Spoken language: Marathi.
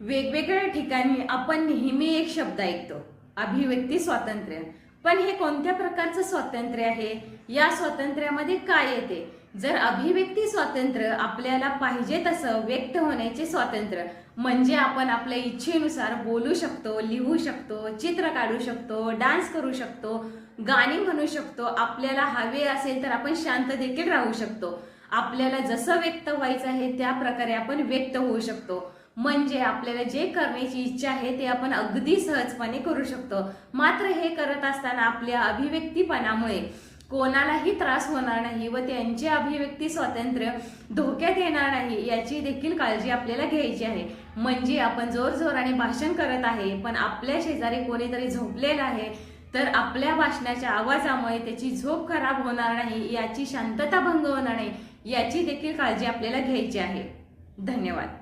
वेगवेगळ्या ठिकाणी आपण नेहमी एक शब्द ऐकतो. अभिव्यक्ती स्वातंत्र्य. पण हे कोणत्या प्रकारचं स्वातंत्र्य आहे? या स्वातंत्र्यामध्ये काय येते? जर अभिव्यक्ती स्वातंत्र्य आपल्याला पाहिजे तसं व्यक्त होण्याचे स्वातंत्र्य म्हणजे आपण आपल्या इच्छेनुसार बोलू शकतो लिहू शकतो चित्र काढू शकतो डान्स करू शकतो गाणी म्हणू शकतो आपल्याला हवे असेल तर आपण शांत देखील राहू शकतो. आपल्याला जसं व्यक्त व्हायचं आहे त्या प्रकारे आपण व्यक्त होऊ शकतो. म्हणजे आपल्याला जे करण्याची इच्छा आहे ते आपण अगदी सहजपणे करू शकतो. मात्र हे करत असताना आपल्या अभिव्यक्तीपणामुळे कोणालाही त्रास होणार नाही व त्यांचे अभिव्यक्ती स्वातंत्र्य धोक्यात येणार नाही याची देखील काळजी आपल्याला घ्यायची आहे. म्हणजे आपण जोर जोराने भाषण करत आहे पण आपल्या शेजारी कोणीतरी झोपलेलं आहे तर आपल्या भाषणाच्या आवाजामुळे त्याची झोप खराब होणार नाही याची शांतता भंग होणार नाही याची देखील काळजी आपल्याला घ्यायची आहे. धन्यवाद.